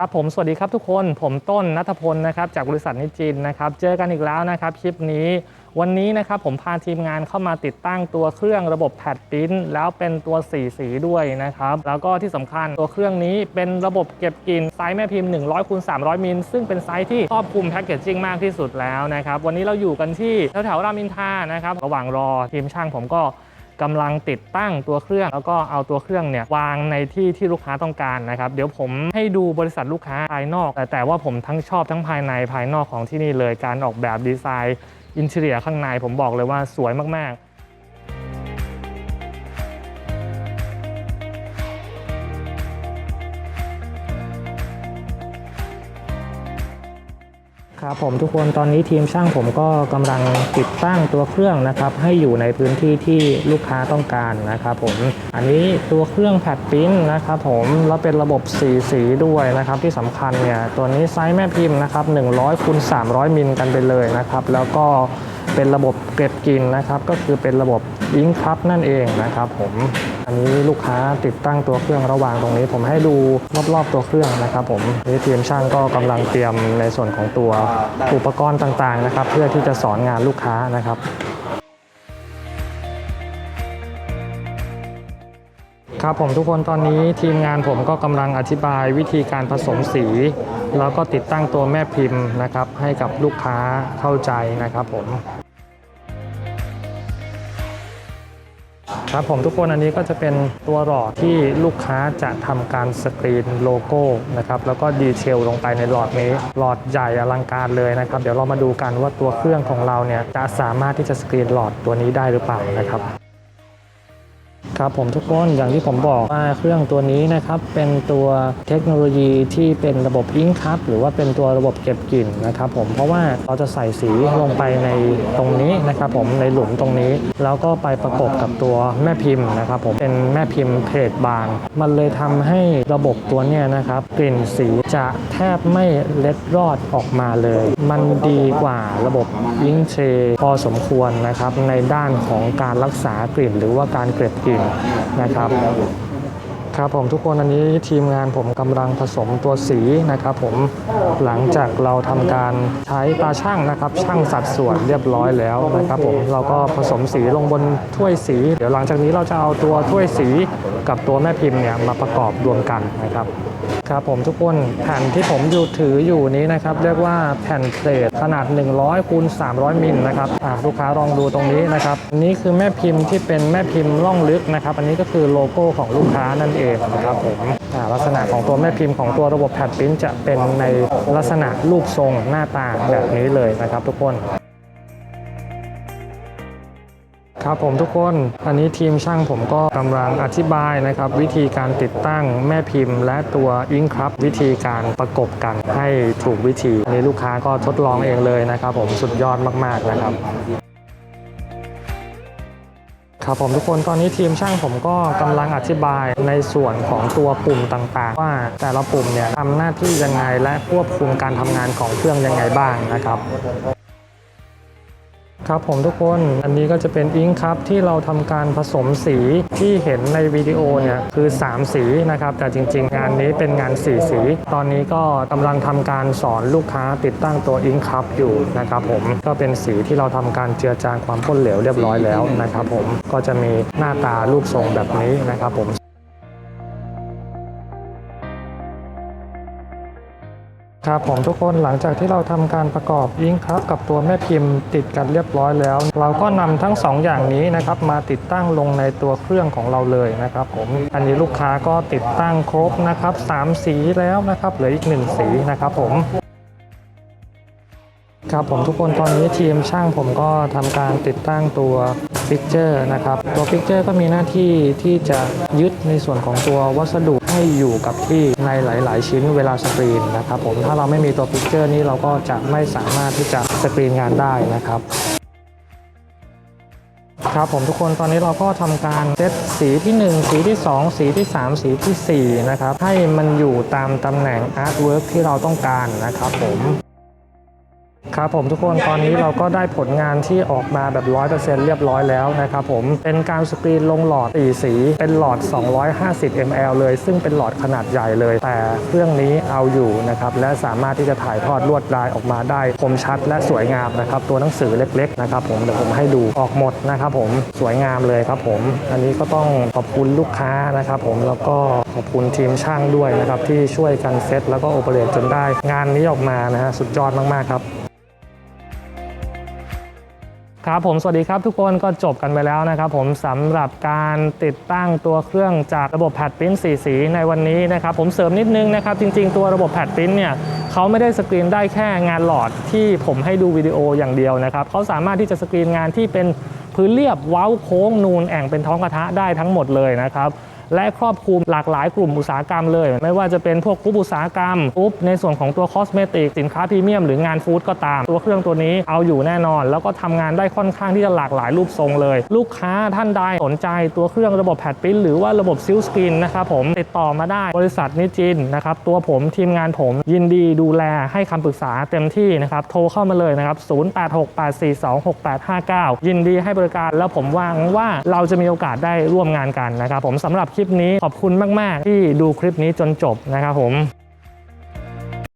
ครับผมสวัสดีครับทุกคนผมต้นนัทพลนะครับจากบริษัทนิจินนะครับเจอกันอีกแล้วนะครับคลิปนี้ วันนี้นะครับผมพาทีมงานเข้ามาติดตั้งตัวเครื่องระบบแพดปิ้นแล้วเป็นตัวสีสีด้วยนะครับแล้วก็ที่สำคัญตัวเครื่องนี้เป็นระบบเก็บกลิ่นไซส์แม่พิมพ์ 100คูณ300 มิลซึ่งเป็นไซส์ที่ครอบคลุมแพคเกจจิ้งมากที่สุดแล้วนะครับวันนี้เราอยู่กันที่แถวๆรามอินทานะครับระหว่างรอทีมช่างผมก็ กำลังติดตั้งตัวเครื่อง แล้วก็เอาตัวเครื่องเนี่ยวางในที่ที่ลูกค้าต้องการนะครับ เดี๋ยวผมให้ดูบริษัทลูกค้าภายนอก แต่แต่ว่าผมทั้งชอบทั้งภายในภายนอกของที่นี่เลย การออกแบบดีไซน์อินเทอรียข้างในผมบอกเลยว่าสวยมากๆ ครับผมทุกคนตอนนี้ทีมช่างผมก็กำลังติดตั้งตัวเครื่องนะครับ ให้อยู่ในพื้นที่ที่ลูกค้าต้องการนะครับผมอันนี้ตัวเครื่องแพดปิ้นนะครับผมแล้วเป็นระบบสีสีด้วยนะครับที่สำคัญเนี่ยตัวนี้ไซส์แม่พิมพ์นะครับ100คูณ300มิลกันไปเลยนะครับ แล้วก็ เป็นระบบเก็บกลินนะครับ ก็คือเป็นระบบอิงคัพนั่นเองนะครับผมอันนี้ลูกค้าติดตั้งตัวเครื่องระหว่างตรงนี้ ผมให้ดูรอบๆตัวเครื่องนะครับ ผมนี่ทีมช่างก็กำลังเตรียมในส่วนของตัวอุปกรณ์ต่างๆนะครับ เพื่อที่จะสอนงานลูกค้านะครับครับผมทุกคนตอนนี้ทีมงานผมก็กำลังอธิบายวิธีการผสมสี แล้วก็ติดตั้งตัวแม่พิมพ์นะครับ ให้กับลูกค้าเข้าใจนะครับผม ครับผมทุกคนอันนี้ก็จะเป็นตัวหลอดที่ลูกค้าจะทำการสกรีนโลโก้นะครับแล้วก็ดีเทลลงไปในหลอดนี้ หลอดใหญ่อลังการเลยนะครับ เดี๋ยวเรามาดูกันว่าตัวเครื่องของเราเนี่ยจะสามารถที่จะสกรีนหลอดตัวนี้ได้หรือเปล่านะครับ ครับผมทุกคนอย่างที่ผมบอกว่าเครื่องตัวนี้นะครับเป็นตัวเทคโนโลยีที่เป็นระบบอิงคัพหรือว่าเป็นตัวระบบเก็บกลิ่นนะครับผมเพราะว่าเราจะใส่สีลงไปในตรงนี้นะครับผมในหลุมตรงนี้ แล้วก็ไปประกบกับตัวแม่พิมพ์นะครับผมเป็นแม่พิมพ์เพจบาง มันเลยทำให้ระบบตัวเนี้ยนะครับกลิ่นสีจะแทบไม่เล็ดรอดออกมาเลย มันดีกว่าระบบอิงเทรพอสมควรนะครับในด้านของการรักษากลิ่น หรือว่าการเก็บกลิ่นนะครับครับผมทุกคนอันนี้ทีมงานผมกำลังผสมตัวสีนะครับผมหลังจากเราทำการใช้ตาช่างนะครับช่างสัดส่วนเรียบร้อยแล้วนะครับผมเราก็ผสมสีลงบนถ้วยสี เดี๋ยวหลังจากนี้เราจะเอาตัวถ้วยสีกับตัวแม่พิมพ์เนี่ยมาประกอบรวมกันนะครับ ครับผมทุกคนแผ่นที่ผมอยู่ถืออยู่นี้นะครับ เรียกว่าแผ่นเพลทขนาด 100คูณ300 มิลนะครับอะลูกค้าลองดูตรงนี้นะครับนี้คือแม่พิมพ์ที่เป็นแม่พิมพ์ล่องลึกนะครับ อันนี้ก็คือโลโก้ของลูกค้านั่นเองนะครับผมอะลักษณะของตัวแม่พิมพ์ของตัวระบบแพดปริ้นจะเป็นในลักษณะรูปทรงหน้าตาแบบนี้เลยนะครับทุกคน ครับผมทุกคนอันนี้ทีมช่างผมก็กำลังอธิบายนะครับ วิธีการติดตั้งแม่พิมพ์ และตัวอิงครับ วิธีการประกบกันให้ถูกวิธีอันนี้ลูกค้าก็ทดลองเองเลยนะครับ ผมสุดยอดมากๆนะครับครับผมทุกคนตอนนี้ทีมช่างผมก็กำลังอธิบายในส่วนของตัวปุ่มต่างๆ ว่าแต่ละปุ่มเนี่ยทำหน้าที่ยังไงและควบคุมการทำงานของเครื่องยังไงบ้างนะครับ ครับผมทุกคนอันนี้ก็จะเป็นอิงครับที่เราทำการผสมสีที่เห็นในวิดีโอเนี่ยคือ 3 สีนะครับ แต่จริง ๆ งานนี้เป็นงาน 4 สี ตอนนี้ก็กำลังทำการสอนลูกค้าติดตั้งตัวอิงครับอยู่นะครับผมก็เป็นสีที่เราทำการเจือจางความข้นเหลวเรียบร้อยแล้วนะครับผมก็จะมีหน้าตารูปทรงแบบนี้นะครับผม ครับผมทุกคนหลังจากที่เราทำการประกอบอิงครับกับตัวแม่พิมพ์ติดกันเรียบร้อยแล้ว เราก็นำทั้ง 2 อย่างนี้นะครับมาติดตั้งลงในตัวเครื่องของเราเลยนะครับผมอันนี้ลูกค้าก็ติดตั้งครบนะครับ3สีแล้วนะครับเหลืออีก 1 สีนะครับผมครับผมทุกคนตอนนี้ทีมช่างผมก็ทำการติดตั้งตัวฟิกเจอร์นะครับตัวฟิกเจอร์ก็มีหน้าที่ที่จะยึดในส่วนของตัววัสดุ ให้อยู่กับที่ในหลาย ๆ ชิ้นเวลาสกรีนนะครับผมถ้าเราไม่มีตัวฟิกเจอร์นี้เราก็จะไม่สามารถที่จะสกรีนงานได้นะครับครับผมทุกคนตอนนี้เราก็ทำการเซตสีที่ 1 สีที่ 2 สีที่ 3 สีทีสี่4นะครับให้มันอยู่ตามตำแหน่งอาร์ตเวิร์กที่เราต้องการนะครับผม ครับผมทุกคนตอนนี้เราก็ได้ผลงานที่ออกมาแบบ 100%เรียบร้อยแล้วนะครับผมเป็นการสกรีนลงหลอดสีสี เป็นหลอด 250 ml เลย ซึ่งเป็นหลอดขนาดใหญ่เลย แต่เครื่องนี้เอาอยู่นะครับและสามารถที่จะถ่ายทอดลวดลายออกมาได้คมชัดและสวยงามนะครับตัวหนังสือเล็กๆนะครับผมเดี๋ยวผมให้ดูออกหมดนะครับผมสวยงามเลยครับผม อันนี้ก็ต้องขอบคุณลูกค้านะครับผมแล้วก็ขอบคุณทีมช่างด้วยนะครับที่ช่วยกันเซตแล้วก็โอเปเรตจนได้ งานนี้ออกมานะฮะสุดยอดมากๆครับ ครับผมสวัสดีครับทุกคนก็จบกันไปแล้วนะครับผมสำหรับการติดตั้งตัวเครื่องจากระบบแพดพิ้นสีสีในวันนี้นะครับผมเสริมนิดนึงนะครับจริง ๆ ตัวระบบแพดพิ้นเนี่ยเขาไม่ได้สกรีนได้แค่งานหลอดที่ผมให้ดูวิดีโออย่างเดียวนะครับเขาสามารถที่จะสกรีนงานที่เป็นพื้นเรียบเว้าโค้งนูนแอ่งเป็นท้องกระทะได้ทั้งหมดเลยนะครับ และครอบคลุมหลากหลายกลุ่มอุตสาหกรรมเลย ไม่ว่าจะเป็นพวกกรุ๊ปอุตสาหกรรมกรุ๊ปในส่วนของตัวคอสเมติกสินค้าพรีเมียมหรืองานฟู้ดก็ตาม ตัวเครื่องตัวนี้เอาอยู่แน่นอน แล้วก็ทำงานได้ค่อนข้างที่จะหลากหลายรูปทรงเลย ลูกค้าท่านใดสนใจตัวเครื่องระบบแพดปิ้นหรือว่าระบบซิลสกรีนนะครับผมติดต่อมาได้บริษัทนิจินนะครับตัวผมทีมงานผมยินดีดูแลให้คำปรึกษาเต็มที่นะครับโทรเข้ามาเลยนะครับ 0868426859 ยินดีให้บริการแล้วผมหวังว่าเราจะมีโอกาสได้ร่วมงานกันนะครับผมสำหรับคลิปนี้ขอบคุณมาก ๆ ที่ดูคลิปนี้จนจบนะครับผม